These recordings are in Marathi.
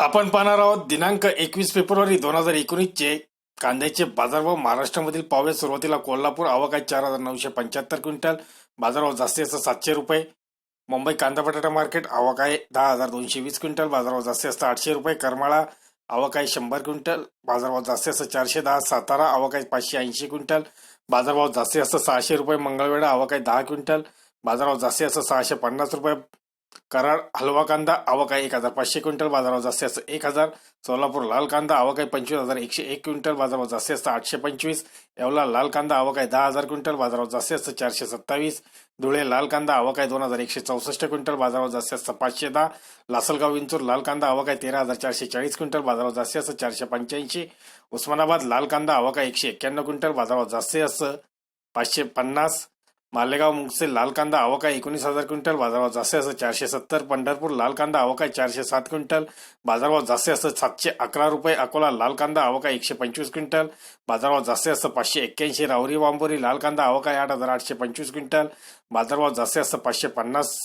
आपण पाहणार आहोत दिनांक एकवीस फेब्रुवारी दोन हजार एकोणीसचे कांद्याचे बाजारभाव महाराष्ट्रामधील पावळे सुरुवातीला कोल्हापूर आवक आहे चार हजार नऊशे पंच्याहत्तर क्विंटल बाजारभाव जास्तीत जास्त सातशे रुपये. मुंबई कांदा बटाटा मार्केट आवक आहे दहा हजार दोनशे वीस क्विंटल बाजारभाव जास्ती जास्त आठशे रुपये. करमाळा आवक आहे शंभर क्विंटल बाजारभाव जास्ती असतं चारशे दहा. सातारा आवक आहे पाचशे ऐंशी क्विंटल बाजारभाव जास्तीत जास्त सहाशे रुपये. मंगळवेढा आवक आहे दहा क्विंटल बाजारभाव जास्ती असतं सहाशे पन्नास रुपये. कराड हलवा कांदा आवक आहे एक हजार पाचशे क्विंटल बाजारावर जास्तीत असतं एक हजार. सोलापूर लाल कांदा आवक आहे पंचवीस हजार एकशे एक क्विंटल बाजारावर जास्तीत असतं आठशे पंचवीस. येवला लाल कांदा आवक आहे दहा हजार क्विंटल बाजारावर जास्तीत असतं चारशे सत्तावीस. धुळे लाल कांदा आवकाय दोन हजार एकशे चौसष्ट क्विंटल बाजारावर जास्तीत असतं पाचशे दहा. लासलगाव विंचूर लाल कांदा आवक आहे तेरा हजार चारशे चाळीस क्विंटल बाजारावर जास्तीत असतं चारशे पंच्याऐंशी. उस्मानाबाद लाल कांदा आवक आहे एकशे एक्क्याण्णव क्विंटल बाजारावर जास्तीत असतं पाचशे पन्नास. मालेगाव मुंगसे लाल कांदा आवक आहे एकोणीस हजार क्विंटल बाजारभाव जास्तीत जास्त चारशे सत्तर. पंढरपूर लाल कांदा आवक आहे चारशे सात क्विंटल बाजारभाव जास्तीत असं सातशे अकरा रुपये. अकोला लाल कांदा आवक आहे एकशे पंचवीस क्विंटल बाजारभाव जास्तीत असं पाचशे एक्क्याऐंशी. रावरी वांबोरी लाल कांदा आवक आहे आठ हजार आठशे पंचवीस क्विंटल बाजारभाव जास्तीत असं पाचशे पन्नास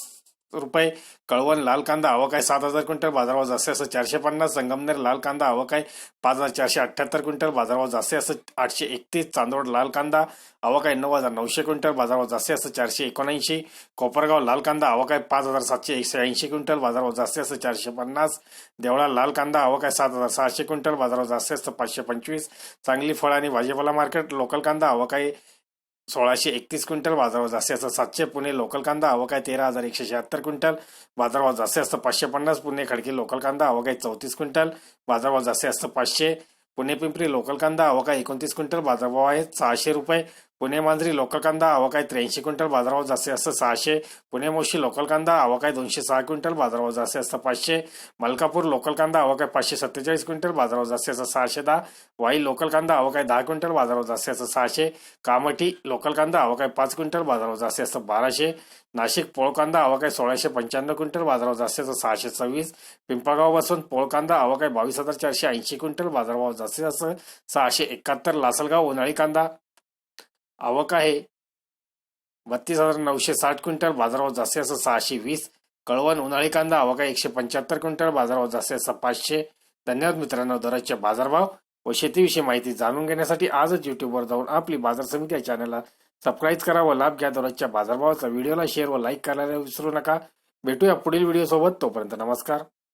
रुपये कळवण लाल कांदा आवक आहे सात हजार क्विंटल बाजारभाव जास्ती असं चारशे पन्नास संगमनेर लाल कांदा आवक आहे पाच हजार चारशे अठ्ठ्याहत्तर क्विंटल बाजारभाव जास्ती असं आठशे एकतीस चांदोड लाल कांदा आवक आहे नऊ हजार नऊशे क्विंटल बाजारभाव जास्ती असं चारशे एकोणऐंशी कोपरगाव लाल कांदा आवक आहे पाच हजार सातशे एकशे ऐंशी क्विंटल बाजारभाव जास्ती असं चारशे पन्नास देवळा लाल कांदा आवक आहे सात हजार सहाशे क्विंटल बाजारभाव जास्ती असं पाचशे पंचवीस चांगली फळ आणि भाजीपाला मार्केट लोकल कांदा आवक आहे सोळाशे एकतीस क्विंटल बाजारभाव जास्तीत जास्त सातशे पुणे लोकल कांदा आवक आहे तेरा हजार एकशे शहात्तर क्विंटल. बाजारभाव जास्तीत जास्त पाचशे पन्नास पुणे खडकी लोकल कांदा आवक आहे चौतीस क्विंटल. बाजारभाव जास्तीत जास्त पाचशे पुणे पिंपरी लोकल कांदा आवक आहे एकोणतीस क्विंटल. बाजारभाव आहे सहाशे रुपये. पुणे मांजरी लोकल कांदा आवक आहे त्र्याऐंशी क्विंटल बाजारावर जास्तीत जास्त सहाशे. पुणे मोशी लोकल कांदा आवक आहे दोनशे सहा क्विंटल बाजारावर जास्तीत जास्त पाचशे. मलकापूर लोकल कांदा आवक आहे पाचशे सत्तेचाळीस क्विंटल बाजारावर जास्तीत जास्त सहाशे दहा. वाई लोकल कांदा आवक आहे दहा क्विंटल बाजारावर जास्तीत जास्त सहाशे. कामठी लोकल कांदा आवक आहे पाच क्विंटल बाजारावर जास्तीत जास्त बाराशे. नाशिक पोळ कांदा आवक आहे सोळाशे पंच्याण्णव क्विंटल बाजारावर जास्तीत जास्त सहाशे सव्वीस. पिंपळगावपासून पोळ कांदा आवक आहे बावीस हजार चारशे ऐंशी क्विंटल बाजारभाव जास्तीत जास्त सहाशे एकाहत्तर. लासलगाव उन्हाळी कांदा आवक आहे. बत्तीस हजार नऊशे साठ क्विंटल बाजारभाव जास्तीत जास्त सहाशे वीस. कळवण उन्हाळी कांदा आवक आहे एकशे पंच्याहत्तर क्विंटल. बाजारभाव जास्तीत जास्त पाचशे. धन्यवाद मित्रांनो दररोजचे बाजारभाव व शेतीविषयी माहिती जाणून घेण्यासाठी आजच युट्यूबवर जाऊन आपली बाजार समिती या चॅनलला सबस्क्राईब करा व लाभ घ्या. दररोजच्या बाजारभावाचा व्हिडिओला शेअर व लाईक करायला विसरू नका. भेटूया पुढील व्हिडिओसोबत तोपर्यंत नमस्कार.